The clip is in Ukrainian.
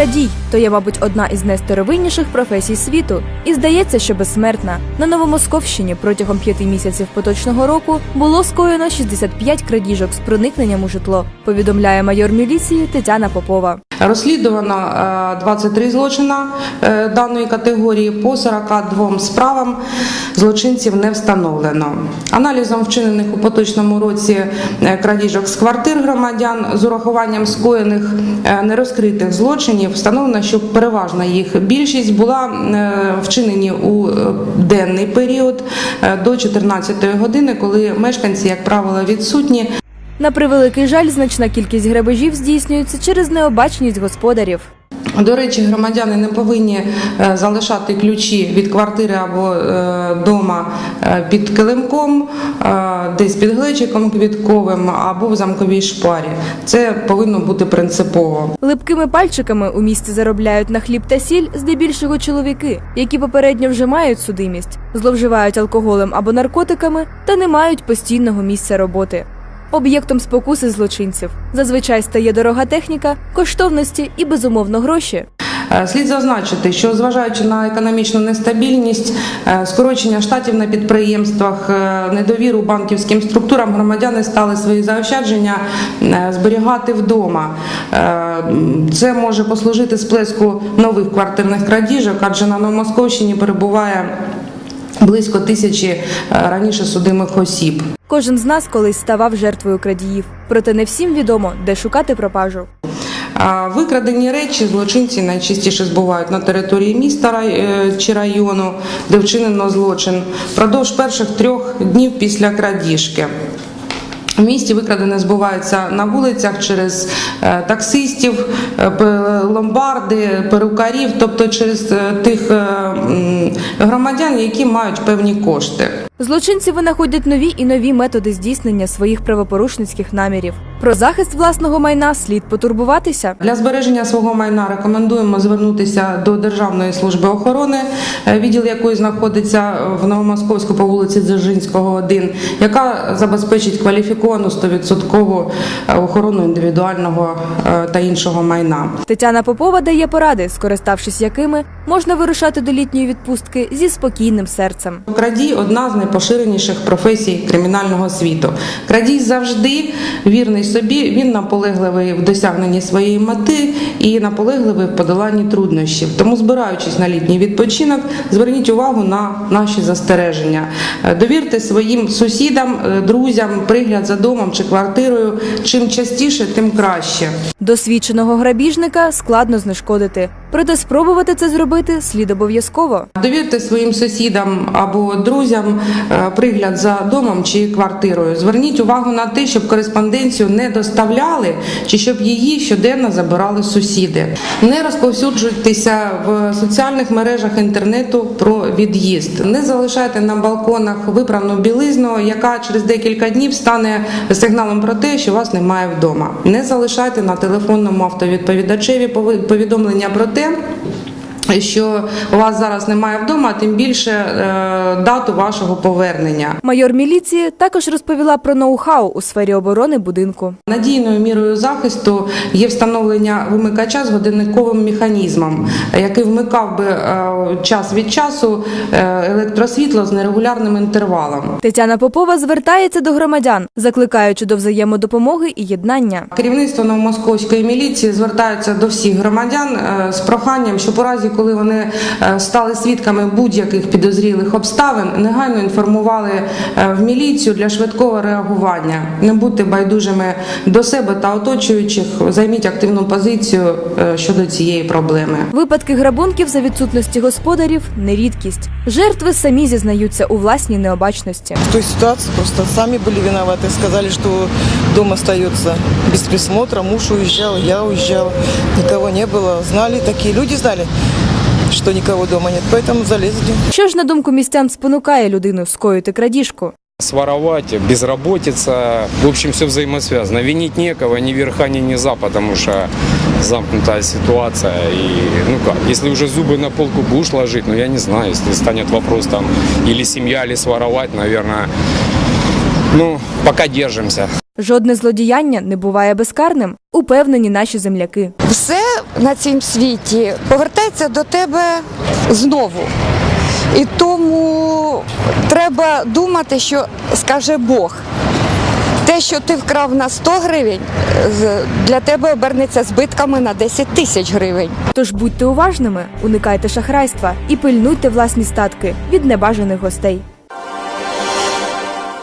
Крадій то є, мабуть, одна із найстаровинніших професій світу, і здається, що безсмертна. На Новомосковщині протягом п'яти місяців поточного року було скоєно 65 крадіжок з проникненням у житло. Повідомляє майор міліції Тетяна Попова. Розслідувано е, 23 злочина е, даної категорії по 42 справам злочинців не встановлено. Аналізом вчинених у поточному році е, крадіжок з квартир громадян з урахуванням скоєних е, нерозкритих злочинів встановлено, що переважна їх більшість була е, вчинені у е, денний період е, до 14 години, коли мешканці, як правило, відсутні. На превеликий жаль, значна кількість грабежів здійснюється через необачність господарів. До речі, громадяни не повинні е, залишати ключі від квартири або е, дома е, під килимком, десь під глечиком квітковим або в замковій шпарі. Це повинно бути принципово. Липкими пальчиками у місті заробляють на хліб та сіль здебільшого чоловіки, які попередньо вже мають судимість, зловживають алкоголем або наркотиками та не мають постійного місця роботи. Об'єктом спокуси злочинців зазвичай стає дорога техніка, коштовності і безумовно гроші. Е, Слід зазначити, що зважаючи на економічну нестабільність, е, скорочення штатів на підприємствах, е, недовіру банківським структурам, громадяни стали свої заощадження зберігати вдома. Це може послужити сплеску нових квартирних крадіжок, адже на Новомосковщині перебуває близько тисячі е, раніше судимих осіб. Кожен з нас колись ставав жертвою крадіїв, проте не всім відомо, де шукати пропажу. Викрадені речі злочинці найчастіше збувають на території міста е, чи району, де вчинено злочин, впродовж перших трьох днів після крадіжки. У місті викрадене збувається на вулицях через е, таксистів, е, ломбарди, перукарів, тобто через е, тих громадян, які мають певні кошти. Злочинці винаходять нові і нові методи здійснення своїх правопорушницьких намірів. Про захист власного майна слід потурбуватися. Для збереження свого майна рекомендуємо звернутися до Державної служби охорони, е, відділ якої знаходиться в Новомосковську по вулиці Дзержинського, 1, яка забезпечить кваліфіковану 100% охорону індивідуального е, та іншого майна. Тетяна Попова дає поради, скориставшись якими можна вирушати до літньої відпустки зі спокійним серцем. Крадій одна з найпоширеніших професій кримінального світу. Крадій завжди вірний собі, він наполегливий в досягненні своєї мети і наполегливий в подоланні труднощів. Тому, збираючись на літній відпочинок, зверніть увагу на наші застереження. Е, Довірте своїм сусідам, е, друзям пригляд за домом чи квартирою. Чим частіше, тим краще. Досвідченого грабіжника складно знешкодити, проте спробувати це зробити слід обов'язково. Довірте своїм сусідам або друзям е, пригляд за домом чи квартирою. Зверніть увагу на те, щоб кореспонденцію не доставляли чи щоб її щоденно забирали сусіди. Не розповсюджуйтеся в соціальних мережах інтернету про від'їзд. Не залишайте на балконах випрану білизну, яка через декілька днів стане сигналом про те, що вас немає вдома. Не залишайте на телефонному автовідповідачеві повідомлення про те. tempo. Що у вас зараз немає вдома, тим більше е, дату вашого повернення. Майор міліції також розповіла про ноу-хау у сфері оборони будинку. Надійною мірою захисту є встановлення вимикача з годинниковим механізмом, який вмикав би е, час від часу е, електросвітло з нерегулярним інтервалом. Тетяна Попова звертається до громадян, закликаючи до взаємодопомоги і єднання. Керівництво новомосковської міліції звертається до всіх громадян з проханням, щоб у разі, коли вони е, стали свідками будь-яких підозрілих обставин, негайно інформували е, в міліцію для швидкого реагування. Не будьте байдужими до себе та оточуючих, займіть активну позицію е, щодо цієї проблеми. Випадки грабунків за відсутності господарів не рідкість. Жертви самі зізнаються у власній необачності. В той ситуации просто сами были виноваты. Сказали, что дом остается без присмотра. Муж уезжал, я уезжал. Никого не было. Знали, такие люди знали, что никого дома нет. Поэтому залезли. Що ж на думку містян спонукає людину скоїти крадіжку? Своровать, безработица, в общем, все взаимосвязано. Винить некого, ни верха, ни низа, потому что замкнутая ситуация. И, ну как, если уже зубы на полку будешь ложить, ну я не знаю, если станет вопрос там, или семья, или своровать, наверное, ну, пока держимся. Жодне злодіяння не буває безкарним, упевнені наші земляки. все на цім світі повертається до тебе знову. І тому треба думати, що скаже Бог. Те, що ти вкрав на 100 гривень, для тебе обернеться збитками на 10 тисяч гривень. Тож будьте уважними, уникайте шахрайства і пильнуйте власні статки від небажаних гостей.